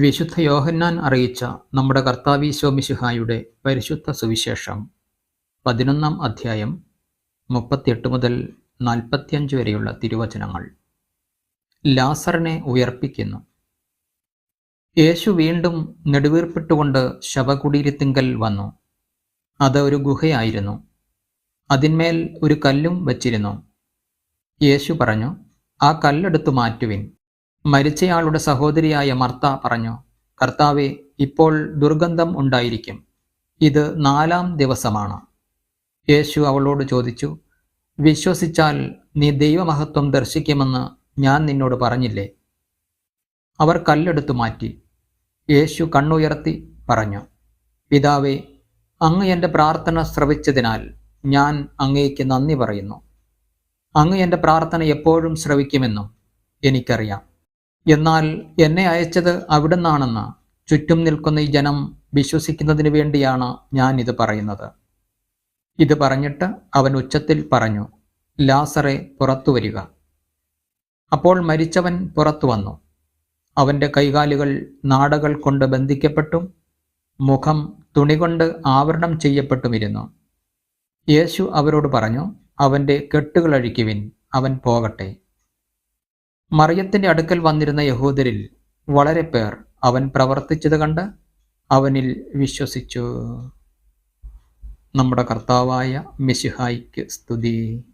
വിശുദ്ധ യോഹന്നാൻ അറിയിച്ച നമ്മുടെ കർത്താവീശോമിശിഹായുടെ പരിശുദ്ധ സുവിശേഷം പതിനൊന്നാം അധ്യായം മുപ്പത്തിയെട്ട് മുതൽ നാൽപ്പത്തിയഞ്ച് വരെയുള്ള തിരുവചനങ്ങൾ. ലാസറിനെ ഉയർപ്പിക്കുന്നു. യേശു വീണ്ടും നെടുവീർപ്പിട്ടുകൊണ്ട് ശവകുടീരത്തിങ്കൽ വന്നു. അത് ഒരു ഗുഹയായിരുന്നു. അതിന്മേൽ ഒരു കല്ലും വച്ചിരുന്നു. യേശു പറഞ്ഞു ആ കല്ലെടുത്തു മാറ്റുവിൻ. മരിച്ചയാളുടെ സഹോദരിയായ മർത്ത പറഞ്ഞു കർത്താവെ ഇപ്പോൾ ദുർഗന്ധം ഉണ്ടായിരിക്കും. ഇത് നാലാം ദിവസമാണ്. യേശു അവളോട് ചോദിച്ചു വിശ്വസിച്ചാൽ നീ ദൈവമഹത്വം ദർശിക്കുമെന്ന് ഞാൻ നിന്നോട് പറഞ്ഞില്ലേ? അവർ കല്ലെടുത്തു മാറ്റി. യേശു കണ്ണുയർത്തി പറഞ്ഞു പിതാവേ അങ്ങ് എന്റെ പ്രാർത്ഥന ശ്രവിച്ചതിനാൽ ഞാൻ അങ്ങേക്ക് നന്ദി പറയുന്നു. അങ്ങ് എന്റെ പ്രാർത്ഥന എപ്പോഴും ശ്രവിക്കുമെന്നും എനിക്കറിയാം. എന്നാൽ എന്നെ അയച്ചത് അവിടുന്നാണെന്ന് ചുറ്റും നിൽക്കുന്ന ഈ ജനം വിശ്വസിക്കുന്നതിന് വേണ്ടിയാണ് ഞാൻ ഇത് പറയുന്നത്. ഇത് പറഞ്ഞിട്ട് അവൻ ഉച്ചത്തിൽ പറഞ്ഞു ലാസറെ പുറത്തു വരിക. അപ്പോൾ മരിച്ചവൻ പുറത്തു വന്നു. അവന്റെ കൈകാലുകൾ നാടകൾ കൊണ്ട് ബന്ധിക്കപ്പെട്ടും മുഖം തുണി കൊണ്ട് ആവരണം ചെയ്യപ്പെട്ടുമിരുന്നു. യേശു അവരോട് പറഞ്ഞു അവന്റെ കെട്ടുകൾ അഴിക്കുവിൻ അവൻ പോകട്ടെ. മറിയത്തിന്റെ അടുക്കൽ വന്നിരുന്ന യഹൂദരിൽ വളരെ പേർ അവൻ പ്രവർത്തിച്ചത് കണ്ട് അവനിൽ വിശ്വസിച്ചു. നമ്മുടെ കർത്താവായ മിശിഹായിക്ക് സ്തുതി.